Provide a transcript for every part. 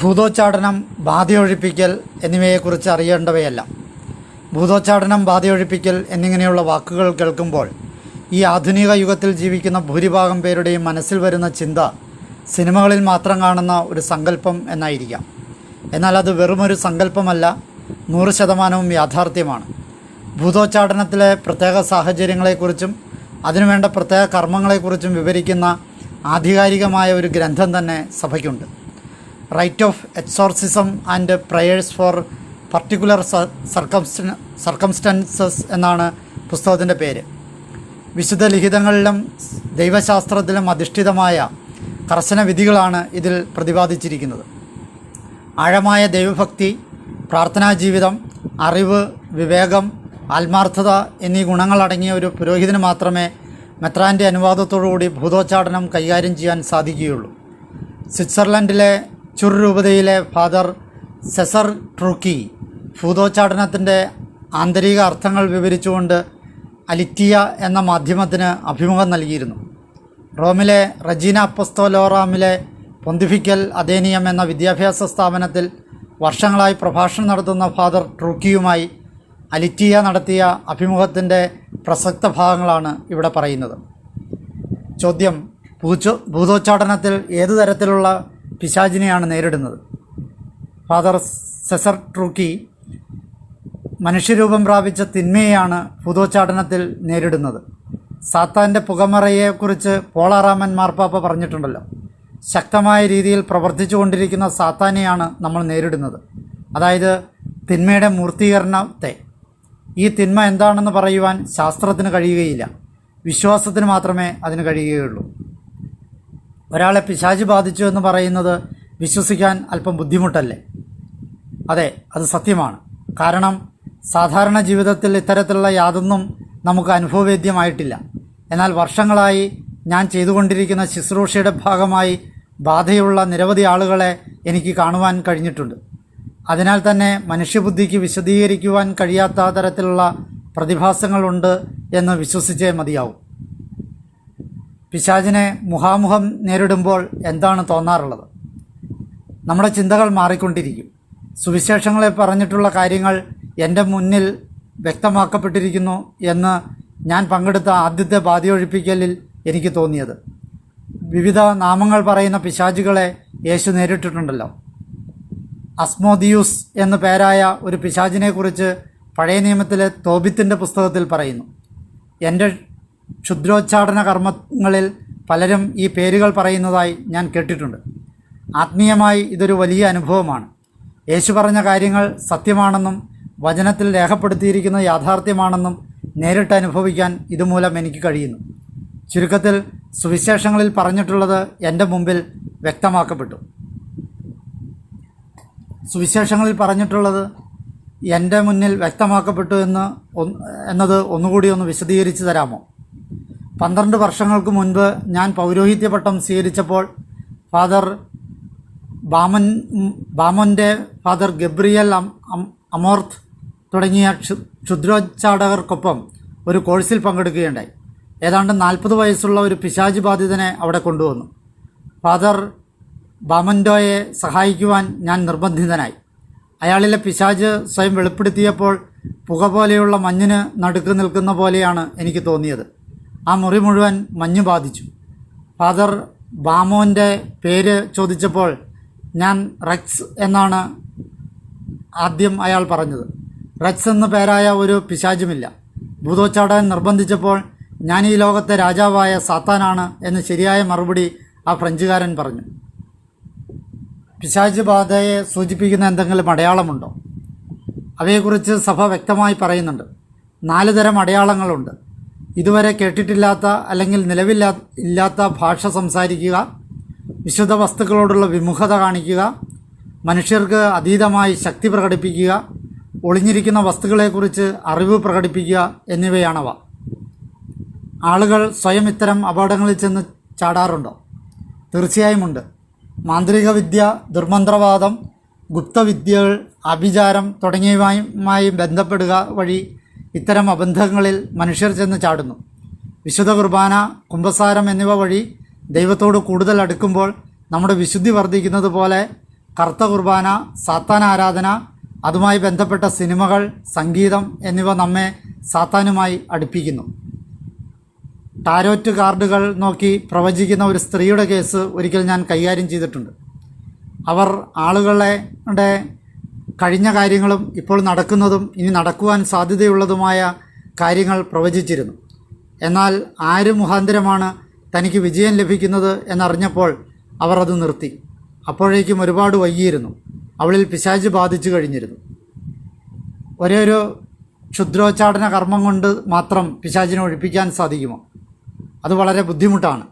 ഭൂതോച്ചാടനം ബാധയൊഴിപ്പിക്കൽ എന്നിവയെക്കുറിച്ച് അറിയേണ്ടവയല്ല. ഭൂതോച്ചാടനം ബാധയൊഴിപ്പിക്കൽ എന്നിങ്ങനെയുള്ള വാക്കുകൾ കേൾക്കുമ്പോൾ ഈ ആധുനിക യുഗത്തിൽ ജീവിക്കുന്ന ഭൂരിഭാഗം പേരുടെയും മനസ്സിൽ വരുന്ന ചിന്ത സിനിമകളിൽ മാത്രം കാണുന്ന ഒരു സങ്കല്പം എന്നായിരിക്കാം. എന്നാൽ അത് വെറുമൊരു സങ്കല്പമല്ല നൂറ് ശതമാനവും യാഥാർത്ഥ്യമാണ്. ഭൂതോച്ചാടനത്തിലെ പ്രത്യേക സാഹചര്യങ്ങളെക്കുറിച്ചും അതിനുവേണ്ട പ്രത്യേക കർമ്മങ്ങളെക്കുറിച്ചും വിവരിക്കുന്ന ആധികാരികമായ ഒരു ഗ്രന്ഥം തന്നെ സഭയ്ക്കുണ്ട്. Rite of exorcism and prayers for particular circumstances circumstances എന്നാണ് പുസ്തകത്തിന്റെ പേര്. വിശുദ്ധ ലിഖിതങ്ങളിലും ദൈവശാസ്ത്രത്തിലും അധിഷ്ഠിതമായ കർശന വിധികളാണ് ഇതിൽ പ്രതിപാദിച്ചിരിക്കുന്നത്. ആഴമായ ദൈവഭക്തി പ്രാർത്ഥനാ ജീവിതം അറിവ് വിവേകം ആത്മാർത്ഥത എന്നീ ഗുണങ്ങളടങ്ങിയ ഒരു പുരോഹിതന് മാത്രമേ മെത്രാന്റെ അനുവാദത്തോടുകൂടി ഭൂതോച്ചാടനം കൈകാര്യം ചെയ്യാൻ സാധിക്കുകയുള്ളൂ. സ്വിറ്റ്സർലൻഡിലെ ചുർ രൂപതയിലെ ഫാദർ സെസർ ട്രൂക്കി ഭൂതോച്ചാടനത്തിന്റെ ആന്തരിക അർത്ഥങ്ങൾ വിവരിച്ചുകൊണ്ട് അലിറ്റിയ എന്ന മാധ്യമത്തിന് അഭിമുഖം നൽകിയിരുന്നു. റോമിലെ റജീന അപ്പസ്തോലോറാമിലെ പൊന്തിഫിക്കൽ അദേനിയം എന്ന വിദ്യാഭ്യാസ സ്ഥാപനത്തിൽ വർഷങ്ങളായി പ്രഭാഷണം നടത്തുന്ന ഫാദർ ട്രൂക്കിയുമായി അലിറ്റിയ നടത്തിയ അഭിമുഖത്തിന്റെ പ്രസക്ത ഭാഗങ്ങളാണ് ഇവിടെ പറയുന്നത്. ചോദ്യം ഭൂചോ ഭൂതോച്ചാടനത്തിൽ ഏതു തരത്തിലുള്ള പിശാചിനെയാണ് നേരിടുന്നത്. ഫാദർ സെസർ ട്രൂക്കി മനുഷ്യരൂപം പ്രാപിച്ച തിന്മയെയാണ് പുതോച്ചാടനത്തിൽ നേരിടുന്നത്. സാത്താന്റെ പുകമറയെക്കുറിച്ച് പോളാറാമൻ മാർപ്പാപ്പ പറഞ്ഞിട്ടുണ്ടല്ലോ. ശക്തമായ രീതിയിൽ പ്രവർത്തിച്ചു കൊണ്ടിരിക്കുന്ന സാത്താനെയാണ് നമ്മൾ നേരിടുന്നത്. അതായത് തിന്മയുടെ മൂർത്തീകരണത്തെ. ഈ തിന്മ എന്താണെന്ന് പറയുവാൻ ശാസ്ത്രത്തിന് കഴിയുകയില്ല. വിശ്വാസത്തിന് മാത്രമേ അതിന് കഴിയുകയുള്ളൂ. ഒരാളെ പിശാച് ബാധിച്ചു എന്ന് പറയുന്നത് വിശ്വസിക്കാൻ അല്പം ബുദ്ധിമുട്ടല്ലേ? അതെ അത് സത്യമാണ്. കാരണം സാധാരണ ജീവിതത്തിൽ ഇത്തരത്തിലുള്ള യാതൊന്നും നമുക്ക് അനുഭവവേദ്യമായിട്ടില്ല. എന്നാൽ വർഷങ്ങളായി ഞാൻ ചെയ്തുകൊണ്ടിരിക്കുന്ന ശുശ്രൂഷയുടെ ഭാഗമായി ബാധയുള്ള നിരവധി ആളുകളെ എനിക്ക് കാണുവാൻ കഴിഞ്ഞിട്ടുണ്ട്. അതിനാൽ തന്നെ മനുഷ്യബുദ്ധിക്ക് വിശദീകരിക്കുവാൻ കഴിയാത്ത തരത്തിലുള്ള പ്രതിഭാസങ്ങളുണ്ട് എന്ന് വിശ്വസിച്ചേ മതിയാവും. പിശാചിനെ മുഖാമുഖം നേരിടുമ്പോൾ എന്താണ് തോന്നാറുള്ളത്? നമ്മുടെ ചിന്തകൾ മാറിക്കൊണ്ടിരിക്കും. സുവിശേഷങ്ങളെ പറഞ്ഞിട്ടുള്ള കാര്യങ്ങൾ എന്റെ മുന്നിൽ വ്യക്തമാക്കപ്പെട്ടിരിക്കുന്നു എന്ന് ഞാൻ പങ്കെടുത്ത ആദ്യത്തെ ബാധയൊഴിപ്പിക്കലിൽ എനിക്ക് തോന്നിയത്. വിവിധ നാമങ്ങൾ പറയുന്ന പിശാചുകളെ യേശു നേരിട്ടിട്ടുണ്ടല്ലോ. അസ്മോദിയൂസ് എന്ന പേരായ ഒരു പിശാചിനെക്കുറിച്ച് പഴയ നിയമത്തിലെ തോബിത്തിന്റെ പുസ്തകത്തിൽ പറയുന്നു. എന്റെ ക്ഷുദ്രോച്ചാടന കർമ്മങ്ങളിൽ പലരും ഈ പേരുകൾ പറയുന്നതായി ഞാൻ കേട്ടിട്ടുണ്ട്. ആത്മീയമായി ഇതൊരു വലിയ അനുഭവമാണ്. യേശു പറഞ്ഞ കാര്യങ്ങൾ സത്യമാണെന്നും വചനത്തിൽ രേഖപ്പെടുത്തിയിരിക്കുന്ന യാഥാർത്ഥ്യമാണെന്നും നേരിട്ട് അനുഭവിക്കാൻ ഇതുമൂലം എനിക്ക് കഴിയുന്നു. ചുരുക്കത്തിൽ സുവിശേഷങ്ങളിൽ പറഞ്ഞിട്ടുള്ളത് എന്റെ മുമ്പിൽ വ്യക്തമാക്കപ്പെട്ടു. സുവിശേഷങ്ങളിൽ പറഞ്ഞിട്ടുള്ളത് എന്റെ മുന്നിൽ വ്യക്തമാക്കപ്പെട്ടു എന്ന് എന്നത് ഒന്നുകൂടി ഒന്ന് വിശദീകരിച്ചു തരാമോ? പന്ത്രണ്ട് വർഷങ്ങൾക്ക് മുൻപ് ഞാൻ പൗരോഹിത്യ പട്ടം സ്വീകരിച്ചപ്പോൾ ഫാദർ ബാമൻ ബാമന്റെ ഫാദർ ഗബ്രിയൽ അമോർത്ത് തുടങ്ങിയ ക്ഷു ക്ഷുദ്രോച്ചാടകർക്കൊപ്പം ഒരു കോഴ്സിൽ പങ്കെടുക്കുകയുണ്ടായി. ഏതാണ്ട് നാൽപ്പത് വയസ്സുള്ള ഒരു പിശാചി ബാധിതനെ അവിടെ കൊണ്ടുവന്നു. ഫാദർ ബാമൻഡോയെ സഹായിക്കുവാൻ ഞാൻ നിർബന്ധിതനായി. അയാളിലെ പിശാജ് സ്വയം വെളിപ്പെടുത്തിയപ്പോൾ പുക പോലെയുള്ള മഞ്ഞിന് നടുക്ക് നിൽക്കുന്ന പോലെയാണ് എനിക്ക് തോന്നിയത്. ആ മുറി മുഴുവൻ മഞ്ഞു ബാധിച്ചു. ഫാദർ ബാമോന്റെ പേര് ചോദിച്ചപ്പോൾ ഞാൻ റെക്സ് എന്നാണ് ആദ്യം അയാൾ പറഞ്ഞത്. റെക്സ് എന്ന പേരായ ഒരു പിശാചുമില്ല. ഭൂതോച്ചാടൻ നിർബന്ധിച്ചപ്പോൾ ഞാൻ ഈ ലോകത്തെ രാജാവായ സാത്താനാണ് എന്ന് ശരിയായ മറുപടി ആ ഫ്രഞ്ചുകാരൻ പറഞ്ഞു. പിശാച് ബാധയെ സൂചിപ്പിക്കുന്ന എന്തെങ്കിലും അടയാളമുണ്ടോ? അവയെക്കുറിച്ച് സഭ വ്യക്തമായി പറയുന്നുണ്ട്. നാല് തരം അടയാളങ്ങളുണ്ട്. ഇതുവരെ കേട്ടിട്ടില്ലാത്ത അല്ലെങ്കിൽ നിലവില്ലാ ഇല്ലാത്ത ഭാഷ സംസാരിക്കുക വിശുദ്ധ വസ്തുക്കളോടുള്ള വിമുഖത കാണിക്കുക മനുഷ്യർക്ക് അതീതമായി ശക്തി പ്രകടിപ്പിക്കുക ഒളിഞ്ഞിരിക്കുന്ന വസ്തുക്കളെക്കുറിച്ച് അറിവ് പ്രകടിപ്പിക്കുക എന്നിവയാണവ. ആളുകൾ സ്വയം ഇത്തരം അപകടങ്ങളിൽ ചെന്ന് ചാടാറുണ്ടോ? തീർച്ചയായും ഉണ്ട്. മാന്ത്രിക വിദ്യ ദുർമന്ത്രവാദം ഗുപ്തവിദ്യകൾ അഭിചാരം തുടങ്ങിയവയുമായി ബന്ധപ്പെടുക വഴി ഇത്തരം അബന്ധങ്ങളിൽ മനുഷ്യർ ചെന്ന് ചാടുന്നു. വിശുദ്ധ കുർബാന കുംഭസാരം എന്നിവ വഴി ദൈവത്തോട് കൂടുതൽ അടുക്കുമ്പോൾ നമ്മുടെ വിശുദ്ധി വർദ്ധിക്കുന്നത് പോലെ കറുത്ത കുർബാന സാത്താൻ ആരാധന അതുമായി ബന്ധപ്പെട്ട സിനിമകൾ സംഗീതം എന്നിവ നമ്മെ സാത്താനുമായി അടുപ്പിക്കുന്നു. ടാരോറ്റ് കാർഡുകൾ നോക്കി പ്രവചിക്കുന്ന ഒരു സ്ത്രീയുടെ കേസ് ഒരിക്കൽ ഞാൻ കൈകാര്യം ചെയ്തിട്ടുണ്ട്. അവർ ആളുകളുടെ കഴിഞ്ഞ കാര്യങ്ങളും ഇപ്പോൾ നടക്കുന്നതും ഇനി നടക്കുവാൻ സാധ്യതയുള്ളതുമായ കാര്യങ്ങൾ പ്രവചിച്ചിരുന്നു. എന്നാൽ ആര് മുഖാന്തരമാണ് തനിക്ക് വിജയം ലഭിക്കുന്നത് എന്നറിഞ്ഞപ്പോൾ അവർ അത് നിർത്തി. അപ്പോഴേക്കും ഒരുപാട് വൈകിയിരുന്നു. അവളിൽ പിശാജ് ബാധിച്ചു കഴിഞ്ഞിരുന്നു. ഒരേ ഒരു ക്ഷുദ്രോച്ചാടന കർമ്മം കൊണ്ട് മാത്രം പിശാചിനെ ഒഴിപ്പിക്കാൻ സാധിക്കുമോ? അത് വളരെ ബുദ്ധിമുട്ടാണ്.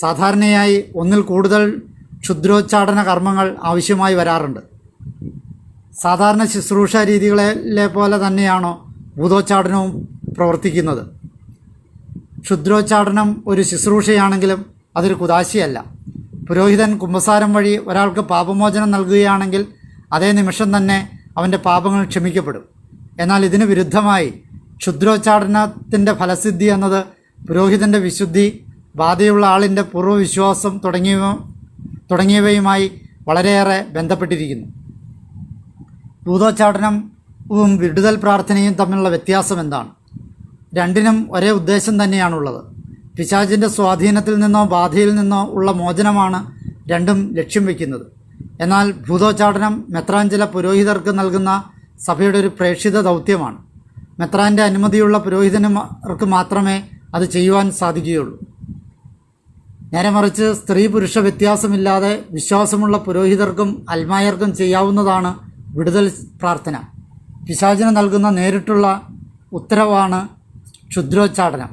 സാധാരണയായി ഒന്നിൽ കൂടുതൽ ക്ഷുദ്രോച്ചാടന കർമ്മങ്ങൾ ആവശ്യമായി വരാറുണ്ട്. സാധാരണ ശുശ്രൂഷ രീതികളിലെ പോലെ തന്നെയാണോ ഭൂതോച്ചാടനവും പ്രവർത്തിക്കുന്നത്? ക്ഷുദ്രോച്ചാടനം ഒരു ശുശ്രൂഷയാണെങ്കിലും അതൊരു കുതാശിയല്ല പുരോഹിതൻ കുമ്പസാരം വഴി ഒരാൾക്ക് പാപമോചനം നൽകുകയാണെങ്കിൽ അതേ നിമിഷം തന്നെ അവന്റെ പാപങ്ങൾ ക്ഷമിക്കപ്പെടും. എന്നാൽ ഇതിന് വിരുദ്ധമായി ക്ഷുദ്രോച്ചാടനത്തിന്റെ ഫലസിദ്ധി എന്നത് പുരോഹിതന്റെ വിശുദ്ധി ബാധയുള്ള ആളിന്റെ പൂർവവിശ്വാസം തുടങ്ങിയവ തുടങ്ങിയവയുമായി വളരെയേറെ ബന്ധപ്പെട്ടിരിക്കുന്നു. ഭൂതോച്ചാടനവും വിടുതൽ പ്രാർത്ഥനയും തമ്മിലുള്ള വ്യത്യാസം എന്താണ്? രണ്ടിനും ഒരേ ഉദ്ദേശം തന്നെയാണുള്ളത്. പിശാചിന്റെ സ്വാധീനത്തിൽ നിന്നോ ബാധയിൽ നിന്നോ ഉള്ള മോചനമാണ് രണ്ടും ലക്ഷ്യം വയ്ക്കുന്നത്. എന്നാൽ ഭൂതോച്ചാടനം മെത്രാഞ്ചല ചില പുരോഹിതർക്ക് നൽകുന്ന സഭയുടെ ഒരു പ്രേക്ഷിത ദൗത്യമാണ്. മെത്രാന്റെ അനുമതിയുള്ള പുരോഹിതന്മാർക്ക് മാത്രമേ അത് ചെയ്യുവാൻ സാധിക്കുകയുള്ളൂ. നേരെ മറിച്ച് സ്ത്രീ പുരുഷ വ്യത്യാസമില്ലാതെ വിശ്വാസമുള്ള പുരോഹിതർക്കും അൽമായർക്കും ചെയ്യാവുന്നതാണ് വിടുതൽ പ്രാർത്ഥന. പിശാചിന് നൽകുന്ന നേരിട്ടുള്ള ഉത്തരവാണ് ക്ഷുദ്രോച്ചാടനം.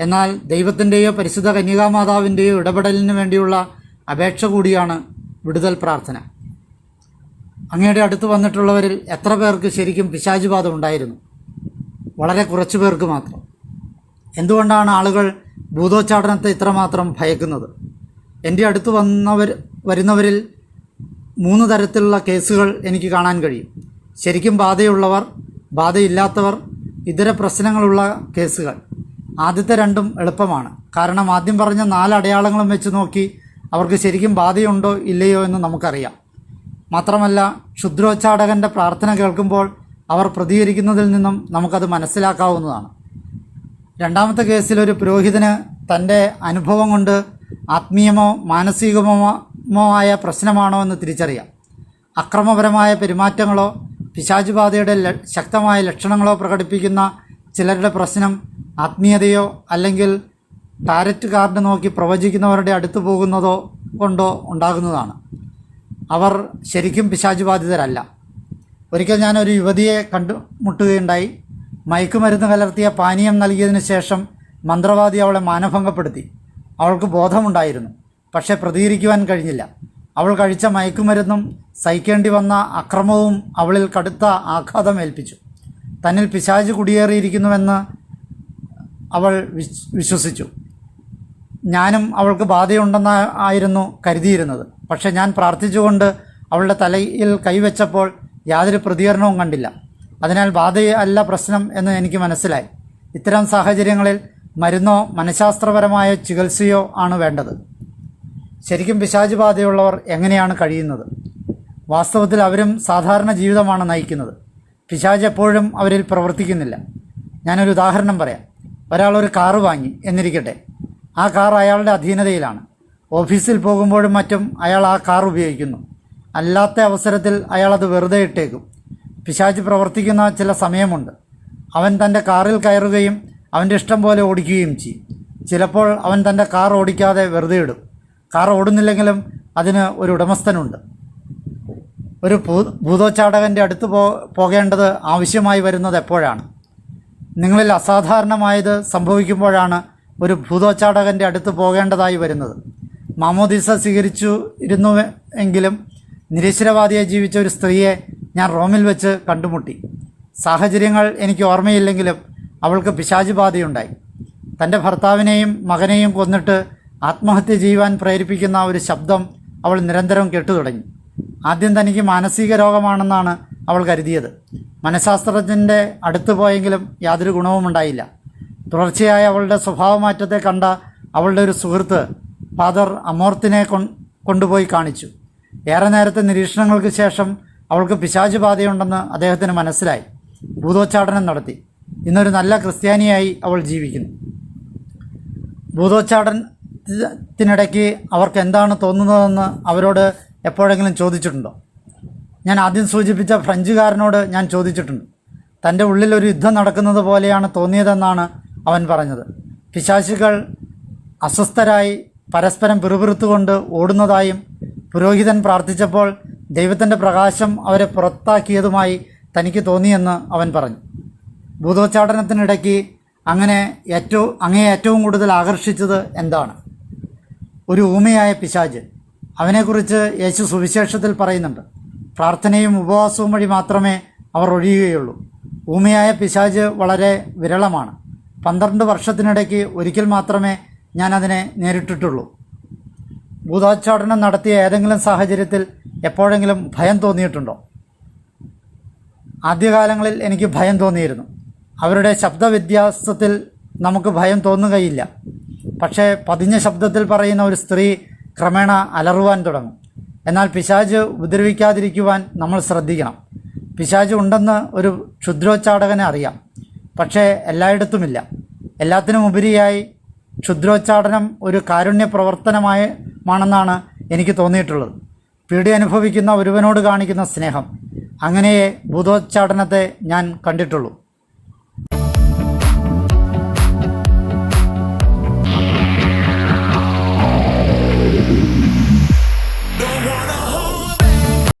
എന്നാൽ ദൈവത്തിന്റെയോ പരിശുദ്ധ കന്യകാമാതാവിന്റെയോ ഇടപെടലിന് വേണ്ടിയുള്ള അപേക്ഷ കൂടിയാണ് വിടുതൽ പ്രാർത്ഥന. അങ്ങയുടെ അടുത്ത് വന്നിട്ടുള്ളവരിൽ എത്ര പേർക്ക് ശരിക്കും പിശാചുബാധ ഉണ്ടായിരുന്നു? വളരെ കുറച്ചു പേർക്ക് മാത്രം. എന്തുകൊണ്ടാണ് ആളുകൾ ഭൂതോച്ചാടനത്തെ ഇത്രമാത്രം ഭയക്കുന്നത്? എന്റെ അടുത്ത് വന്നവർ വരുന്നവരിൽ മൂന്ന് തരത്തിലുള്ള കേസുകൾ എനിക്ക് കാണാൻ കഴിയും. ശരിക്കും ബാധയുള്ളവർ ബാധയില്ലാത്തവർ ഇതര പ്രശ്നങ്ങളുള്ള കേസുകൾ. ആദ്യത്തെ രണ്ടും എളുപ്പമാണ്. കാരണം ആദ്യം പറഞ്ഞ നാല് അടയാളങ്ങളും വെച്ച് നോക്കി അവർക്ക് ശരിക്കും ബാധയുണ്ടോ ഇല്ലയോ എന്ന് നമുക്കറിയാം. മാത്രമല്ല ക്ഷുദ്രോച്ചാടകന്റെ പ്രാർത്ഥന കേൾക്കുമ്പോൾ അവർ പ്രതികരിക്കുന്നതിൽ നിന്നും നമുക്കത് മനസ്സിലാക്കാവുന്നതാണ്. രണ്ടാമത്തെ കേസിൽ ഒരു പുരോഹിതന് തന്റെ അനുഭവം കൊണ്ട് ആത്മീയമോ മാനസികമോ ആയ പ്രശ്നമാണോ എന്ന് തിരിച്ചറിയാം. അക്രമപരമായ പെരുമാറ്റങ്ങളോ പിശാചുബാധയുടെ ശക്തമായ ലക്ഷണങ്ങളോ പ്രകടിപ്പിക്കുന്ന ചിലരുടെ പ്രശ്നം ആത്മീയതയോ അല്ലെങ്കിൽ ടാരറ്റ് കാർഡ് നോക്കി പ്രവചിക്കുന്നവരുടെ അടുത്ത് പോകുന്നതോ കൊണ്ടോ ഉണ്ടാകുന്നതാണ്. അവർ ശരിക്കും പിശാചുബാധിതരല്ല. ഒരിക്കൽ ഞാനൊരു യുവതിയെ കണ്ടുമുട്ടുകയുണ്ടായി. മയക്കുമരുന്ന് കലർത്തിയ പാനീയം നൽകിയതിന് ശേഷം മന്ത്രവാദി അവളെ മാനഭംഗപ്പെടുത്തി. അവൾക്ക് ബോധമുണ്ടായിരുന്നു. പക്ഷേ പ്രതികരിക്കുവാൻ കഴിഞ്ഞില്ല. അവൾ കഴിച്ച മയക്കുമരുന്നും സഹിക്കേണ്ടി വന്ന അക്രമവും അവളിൽ കടുത്ത ആഘാതം ഏൽപ്പിച്ചു. തന്നിൽ പിശാജ് കുടിയേറിയിരിക്കുന്നുവെന്ന് അവൾ വിശ്വസിച്ചു. ഞാനും അവൾക്ക് ബാധയുണ്ടെന്ന് ആയിരുന്നു കരുതിയിരുന്നത്. പക്ഷേ ഞാൻ പ്രാർത്ഥിച്ചുകൊണ്ട് അവളുടെ തലയിൽ കൈവച്ചപ്പോൾ യാതൊരു പ്രതികരണവും കണ്ടില്ല. അതിനാൽ ബാധയല്ല പ്രശ്നം എന്ന് എനിക്ക് മനസ്സിലായി. ഇത്തരം സാഹചര്യങ്ങളിൽ മരുന്നോ മനഃശാസ്ത്രപരമായ ചികിത്സയോ ആണ് വേണ്ടത്. ശരിക്കും പിശാച് ബാധയുള്ളവർ എങ്ങനെയാണ് കഴിയുന്നത്? വാസ്തവത്തിൽ അവരും സാധാരണ ജീവിതമാണ് നയിക്കുന്നത്. പിശാജ് എപ്പോഴും അവരിൽ പ്രവർത്തിക്കുന്നില്ല. ഞാനൊരു ഉദാഹരണം പറയാം. ഒരാൾ ഒരു കാറ് വാങ്ങി എന്നിരിക്കട്ടെ. ആ കാർ അയാളുടെ അധീനതയിലാണ്. ഓഫീസിൽ പോകുമ്പോഴും മറ്റും അയാൾ ആ കാർ ഉപയോഗിക്കുന്നു. അല്ലാത്ത അവസരത്തിൽ അയാൾ അത് വെറുതെ ഇട്ടേക്കും. പിശാജ് പ്രവർത്തിക്കുന്ന ചില സമയമുണ്ട്. അവൻ തന്റെ കാറിൽ കയറുകയും അവന്റെ ഇഷ്ടം പോലെ ഓടിക്കുകയും ചെയ്യും. ചിലപ്പോൾ അവൻ തന്റെ കാർ ഓടിക്കാതെ വെറുതെ ഇടും. കാർ ഓടുന്നില്ലെങ്കിലും അതിന് ഒരു ഉടമസ്ഥനുണ്ട്. ഒരു ഭൂതോച്ചാടകന്റെ അടുത്ത് പോ പോകേണ്ടത് ആവശ്യമായി വരുന്നത് എപ്പോഴാണ്? നിങ്ങളിൽ അസാധാരണമായത് സംഭവിക്കുമ്പോഴാണ് ഒരു ഭൂതോച്ചാടകന്റെ അടുത്ത് പോകേണ്ടതായി വരുന്നത്. മാമോദീസ സ്വീകരിച്ചു ഇരുന്നു എങ്കിലും നിരീശ്വരവാദിയായി ജീവിച്ച ഒരു സ്ത്രീയെ ഞാൻ റോമിൽ വെച്ച് കണ്ടുമുട്ടി. സാഹചര്യങ്ങൾ എനിക്ക് ഓർമ്മയില്ലെങ്കിലും അവൾക്ക് പിശാചുബാധയുണ്ടായി. തന്റെ ഭർത്താവിനെയും മകനെയും കൊന്നിട്ട് ആത്മഹത്യ ചെയ്യുവാൻ പ്രേരിപ്പിക്കുന്ന ഒരു ശബ്ദം അവൾ നിരന്തരം കേട്ടു തുടങ്ങി. ആദ്യം തനിക്ക് മാനസിക രോഗമാണെന്നാണ് അവൾ കരുതിയത്. മനഃശാസ്ത്രജ്ഞന്റെ അടുത്ത് പോയെങ്കിലും യാതൊരു ഗുണവും ഉണ്ടായില്ല. തുടർച്ചയായ അവളുടെ സ്വഭാവമാറ്റത്തെ കണ്ട അവളുടെ ഒരു സുഹൃത്ത് ഫാദർ അമോർത്തിനെ കൊ കൊണ്ടുപോയി കാണിച്ചു. ഏറെ നേരത്തെ നിരീക്ഷണങ്ങൾക്ക് ശേഷം അവൾക്ക് പിശാചു ബാധയുണ്ടെന്ന് അദ്ദേഹത്തിന് മനസ്സിലായി. ഭൂതോച്ചാടനം നടത്തി. ഇന്നൊരു നല്ല ക്രിസ്ത്യാനിയായി അവൾ ജീവിക്കുന്നു. ഭൂതോച്ചാടനത്തിനിടയ്ക്ക് അവർക്ക് എന്താണ് തോന്നുന്നതെന്ന് അവരോട് എപ്പോഴെങ്കിലും ചോദിച്ചിട്ടുണ്ടോ? ഞാൻ ആദ്യം സൂചിപ്പിച്ച ഫ്രഞ്ചുകാരനോട് ഞാൻ ചോദിച്ചിട്ടുണ്ട്. തന്റെ ഉള്ളിൽ ഒരു യുദ്ധം നടക്കുന്നത് പോലെയാണ് തോന്നിയതെന്നാണ് അവൻ പറഞ്ഞത്. പിശാശികൾ അസ്വസ്ഥരായി പരസ്പരം പിറുപിറുത്തുകൊണ്ട് ഓടുന്നതായും പുരോഹിതൻ പ്രാർത്ഥിച്ചപ്പോൾ ദൈവത്തിന്റെ പ്രകാശം അവരെ പുറത്താക്കിയതുമായി തനിക്ക് തോന്നിയെന്ന് അവൻ പറഞ്ഞു. ഭൂതോച്ചാടനത്തിനിടയ്ക്ക് അങ്ങനെ ഏറ്റവും അങ്ങേ ഏറ്റവും കൂടുതൽ ആകർഷിച്ചത് എന്താണ്? ഒരു ഊമയായ പിശാജ് അവനെക്കുറിച്ച് യേശു സുവിശേഷത്തിൽ പറയുന്നുണ്ട്. പ്രാർത്ഥനയും ഉപവാസവും വഴി മാത്രമേ അവർ ഒഴിയുകയുള്ളൂ. ഊമയായ പിശാജ് വളരെ വിരളമാണ്. പന്ത്രണ്ട് വർഷത്തിനിടയ്ക്ക് ഒരിക്കൽ മാത്രമേ ഞാൻ അതിനെ നേരിട്ടിട്ടുള്ളൂ. ഭൂതോച്ചാടനം നടത്തിയ ഏതെങ്കിലും സാഹചര്യത്തിൽ എപ്പോഴെങ്കിലും ഭയം തോന്നിയിട്ടുണ്ടോ? ആദ്യകാലങ്ങളിൽ എനിക്ക് ഭയം തോന്നിയിരുന്നു. അവരുടെ ശബ്ദവ്യത്യാസത്തിൽ നമുക്ക് ഭയം തോന്നുകയില്ല. പക്ഷേ പതിഞ്ഞ ശബ്ദത്തിൽ പറയുന്ന ഒരു സ്ത്രീ ക്രമേണ അലറുവാൻ തുടങ്ങും. എന്നാൽ പിശാജ് ഉപദ്രവിക്കാതിരിക്കുവാൻ നമ്മൾ ശ്രദ്ധിക്കണം. പിശാജ് ഉണ്ടെന്ന് ഒരു ക്ഷുദ്രോച്ചാടകനെ അറിയാം. പക്ഷേ എല്ലായിടത്തുമില്ല. എല്ലാത്തിനും ഉപരിയായി ക്ഷുദ്രോച്ചാടനം ഒരു കാരുണ്യ പ്രവർത്തനമായ എനിക്ക് തോന്നിയിട്ടുള്ളത്. പീഡി അനുഭവിക്കുന്ന ഒരുവനോട് കാണിക്കുന്ന സ്നേഹം. അങ്ങനെയേ ഭൂതോച്ചാടനത്തെ ഞാൻ കണ്ടിട്ടുള്ളൂ.